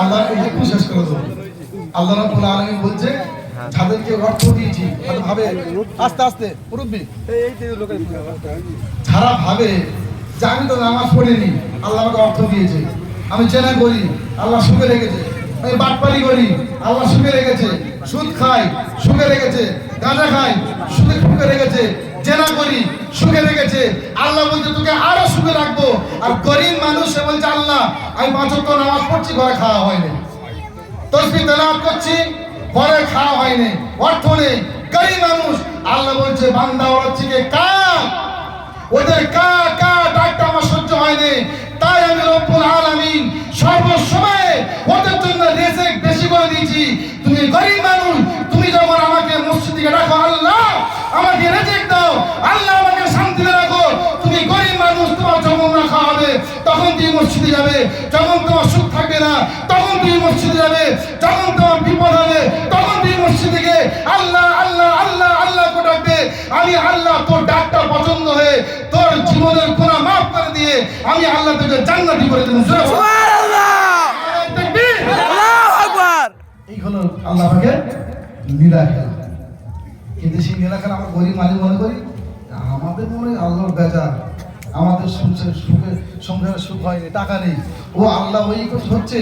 আল্লাহ বিশ্বাস করে দেবো। আল্লাহ রাবুল আলমী বলছে, যাদেরকে অর্থ দিয়েছি ভাবে, আস্তে আস্তে, মুরব্বী, যারা ভাবে যে আমি তো নামাজ পড়িনি, আল্লাহ আমাকে অর্থ দিয়েছে। আমি চেনা করি, আল্লাহ সুখে রেখেছে। আমি বাটপালি করি, আল্লাহ সুখে রেখেছে। সুদ খাই, সুখে রেখেছে। গাঁজা খাই সুখে সুখে রেখেছে। চেনা করি, সুখে রেখেছে। আল্লাহ বলছে, তোকে আরও আর গরিব মানুষ বলছে, আল্লাহ, আমি পাঁচ নামাজ পড়ছি, ঘরে খাওয়া হয়নি তসবি তেলাওয়াত করছি, ঘরে খাওয়া হয়নি অর্থ নেই। গরিব মানুষ, আল্লাহ বলছে, বান্দা ওর থেকে কাজ ওদের কা কা ডাকটা আমার সহ্য হয়নি তাই আমি রব্বুল আলামিন সর্বসময় ওদের জন্য রেজেক বেশি করে দিয়েছি। তুমি গরিব মানুষ, তুমি যখন আমাকে মসজিদে রাখো আল্লাহ, আমাকে রেজেক দাও। আল্লাহ মসজিদে যাবে যখন তোমার সুখ থাকবে না তখন তুমি মসজিদে যাবে যখন তোমার বিপদ হবে তখন তুমি মসজিদে গিয়ে আল্লাহ আল্লাহ আল্লাহ আল্লাহ করে ডাকবে। আমি আল্লাহ তোর ডাকটা পছন্দ হয়ে তোর জীবনের গুনাহ মাফ করে দিয়ে আমি আল্লাহ তোকে জান্নাতি করে দেব। তাকবীর। এই হলো আল্লাহ পাকের নীলা খেলা। কিন্তু সেই নীলা খেলা আমরা গরিব মালিক মনে করি? আমাদের মনে আল্লাহর বেজা আমাদের সংসার সুখে সংসারে সুখ হয়নি টাকা নেই। ও আল্লাহ ওই হচ্ছে